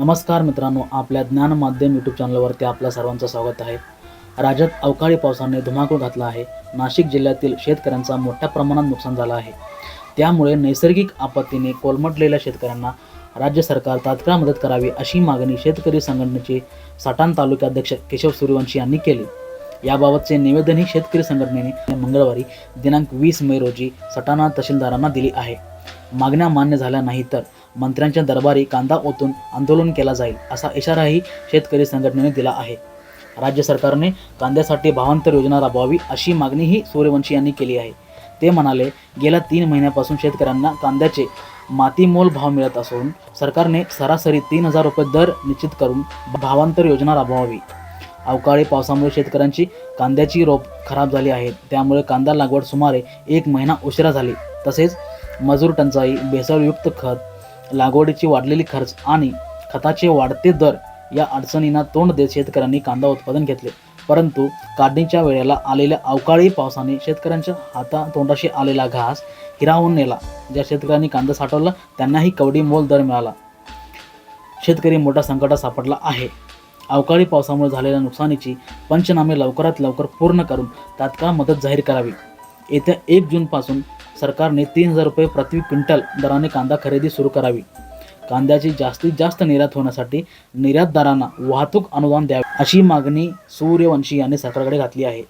नमस्कार मित्रांनो आपल्या ज्ञान माध्यम यूट्यूब चॅनलवरती आपल्या सर्वांचं स्वागत आहे. राज्यात अवकाळी पावसाने धुमाकूळ घातला आहे. नाशिक जिल्ह्यातील शेतकऱ्यांचा मोठ्या प्रमाणात नुकसान झालं आहे. त्यामुळे नैसर्गिक आपत्तीने कोलमटलेल्या शेतकऱ्यांना राज्य सरकार तात्काळ मदत करावी अशी मागणी शेतकरी संघटनेचे साटाण तालुकाध्यक्ष केशव सूर्यवंशी यांनी केली. याबाबतचे निवेदनही शेतकरी संघटनेने मंगळवारी दिनांक वीस मे रोजी सटाणा तहसीलदारांना दिली आहे. मागण्या मान्य झाल्या नाही तर मंत्र्यांच्या दरबारी कांदा ओतून आंदोलन केला जाईल असा इशाराही शेतकरी संघटनेने दिला आहे. राज्य सरकारने कांद्यासाठी भावांतर योजना राबवावी अशी मागणीही सूर्यवंशी यांनी केली आहे. ते म्हणाले गेल्या तीन महिन्यापासून शेतकऱ्यांना कांद्याचे मातीमोल भाव मिळत असून सरकारने सरासरी तीन हजार रुपये दर निश्चित करून भावांतर योजना राबवावी. अवकाळी पावसामुळे शेतकऱ्यांची कांद्याची रोप खराब झाली आहे. त्यामुळे कांदा लागवड सुमारे एक महिना उशिरा झाली. तसेच मजूर टंचाई भेसळयुक्त खत लागवडीची वाढलेली खर्च आणि खताचे वाढते दर या अडचणींना तोंड देत शेतकऱ्यांनी कांदा उत्पादन घेतले. परंतु काढणीच्या वेळेला आलेल्या अवकाळी पावसाने शेतकऱ्यांच्या हाता तोंडाशी आलेला घास हिरावून नेला. ज्या शेतकऱ्यांनी कांदा साठवला त्यांनाही कवडी मोल दर मिळाला. शेतकरी मोठ्या संकटात सापडला आहे. अवकाळी पावसामुळे झालेल्या नुकसानीची पंचनामे लवकरात लवकर पूर्ण करून तात्काळ मदत जाहीर करावी. येत्या एक जूनपासून सरकारने तीन हजार रुपये प्रति क्विंटल दराने कांदा खरेदी सुरू करावी. कांद्याची जास्तीत जास्त निर्यात होण्यासाठी निर्यातदारांना वाहतूक अनुदान द्यावे अशी मागणी सूर्यवंशी यांनी सरकारकडे घातली आहे.